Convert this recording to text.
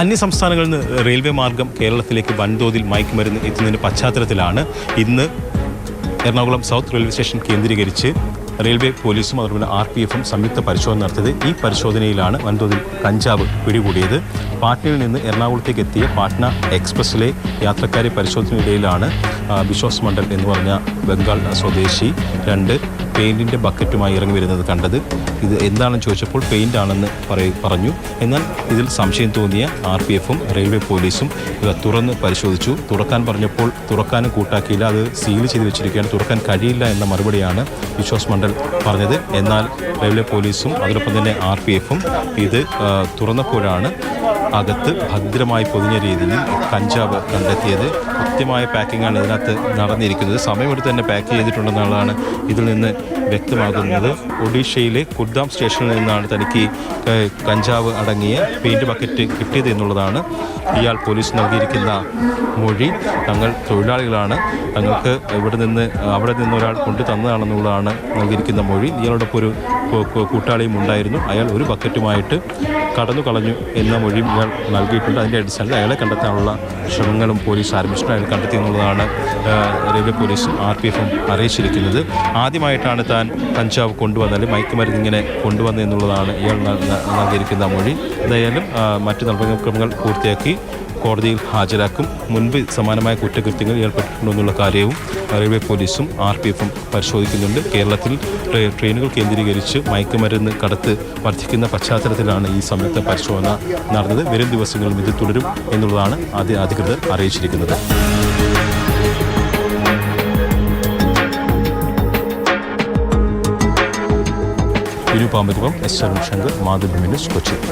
അന്യ സംസ്ഥാനങ്ങളിൽ നിന്ന് റെയിൽവേ മാർഗം കേരളത്തിലേക്ക് വൻതോതിൽ മയക്കുമരുന്ന് എത്തുന്നതിന്റെ പശ്ചാത്തലത്തിലാണ് ഇന്ന് എറണാകുളം സൗത്ത് റെയിൽവേ സ്റ്റേഷൻ കേന്ദ്രീകരിച്ച് റെയിൽവേ പോലീസും അതുപോലെ ആർ പി എഫും സംയുക്ത പരിശോധന നടത്തിയത്. ഈ പരിശോധനയിലാണ് വൻതോതിൽ കഞ്ചാവ് പിടികൂടിയത്. പാട്നയിൽ നിന്ന് എറണാകുളത്തേക്ക് എത്തിയ പാട്ന എക്സ്പ്രസ്സിലെ യാത്രക്കാരെ പരിശോധനയിടയിലാണ് ബിശ്വാസ് മണ്ഡൽ എന്ന് പറഞ്ഞ ബംഗാൾ സ്വദേശി രണ്ട് പെയിന്റിന്റെ ബക്കറ്റുമായി ഇറങ്ങി വരുന്നത് കണ്ടത് ഇത് എന്താണെന്ന് ചോദിച്ചപ്പോൾ പെയിന്റ് ആണെന്ന് പറഞ്ഞു. എന്നാൽ ഇതിൽ സംശയം തോന്നിയ ആർ പി എഫും റെയിൽവേ പോലീസും ഇവ തുറന്ന് പരിശോധിച്ചു. തുറക്കാൻ പറഞ്ഞപ്പോൾ തുറക്കാനും കൂട്ടാക്കിയില്ല. അത് സീൽ ചെയ്ത് വെച്ചിരിക്കുകയാണ്. തുറക്കാൻ കഴിയില്ല എന്ന മറുപടിയാണ് വിശ്വാസ് മണ്ഡൽ പറഞ്ഞത്. എന്നാൽ റെയിൽവേ പോലീസും അതോടൊപ്പം തന്നെ ആർ പി എഫും ഇത് തുറന്നപ്പോഴാണ് അകത്ത് ഭദ്രമായി പൊതിഞ്ഞ രീതിയിൽ കഞ്ചാവ് കണ്ടെത്തിയത്. കൃത്യമായ പാക്കിങ്ങാണ് ഇതിനകത്ത് നടന്നിരിക്കുന്നത്. സമയമെടുത്ത് തന്നെ പാക്ക് ചെയ്തിട്ടുണ്ടെന്നുള്ളതാണ് ഇതിൽ നിന്ന് വ്യക്തമാകുന്നത്. ഒഡീഷയിലെ കുർദാം സ്റ്റേഷനിൽ നിന്നാണ് തനിക്ക് കഞ്ചാവ് അടങ്ങിയ പെയിന്റ് ബക്കറ്റ് കിട്ടിയത് എന്നുള്ളതാണ് ഇയാൾ പോലീസ് നൽകിയിരിക്കുന്ന മൊഴി. തങ്ങൾ തൊഴിലാളികളാണ്. തങ്ങൾക്ക് ഇവിടെ നിന്ന് അവിടെ നിന്ന് ഒരാൾ കൊണ്ടു തന്നതാണെന്നുള്ളതാണ് നൽകിയിരിക്കുന്ന മൊഴി. ഇയാളോടൊപ്പം ഒരു കൂട്ടാളിയും ഉണ്ടായിരുന്നു. അയാൾ ഒരു ബക്കറ്റുമായിട്ട് കടന്നു കളഞ്ഞു എന്ന മൊഴിയും ഇയാൾ നൽകിയിട്ടുണ്ട്. അതിന്റെ അടിസ്ഥാനത്തിൽ അയാളെ കണ്ടെത്താനുള്ള ശ്രമങ്ങളും പോലീസ് ആരംഭിച്ചിട്ടുണ്ട്. അയാൾ കണ്ടെത്തി എന്നുള്ളതാണ് റെയിൽവേ പോലീസും ആർ പി എഫും അറിയിച്ചിരിക്കുന്നത്. ആദ്യമായിട്ടാണ് താൻ കഞ്ചാവ് കൊണ്ടുവന്നാൽ മയക്കുമരുന്ന് ഇങ്ങനെ കൊണ്ടുവന്നത് എന്നുള്ളതാണ് ഇയാൾ നൽ- നൽകിയിരിക്കുന്ന മൊഴി. എന്തായാലും മറ്റു നടപടിക്രമങ്ങൾ പൂർത്തിയാക്കി കോടതിയിൽ ഹാജരാക്കും. മുൻപ് സമാനമായ കുറ്റകൃത്യങ്ങൾ ഏർപ്പെട്ടിട്ടുണ്ടോ എന്നുള്ള കാര്യവും റെയിൽവേ പോലീസും ആർ പി എഫും പരിശോധിക്കുന്നുണ്ട്. കേരളത്തിൽ ട്രെയിനുകൾ കേന്ദ്രീകരിച്ച് മയക്കുമരുന്ന് കടത്ത് വർദ്ധിക്കുന്ന പശ്ചാത്തലത്തിലാണ് ഈ സംയുക്ത പരിശോധന നടന്നത്. വരും ദിവസങ്ങളിൽ ഇത് തുടരും എന്നുള്ളതാണ് ആദ്യ അധികൃതർ അറിയിച്ചിരിക്കുന്നത്. Vinu S Shankar Mathrubhumi news Kochi.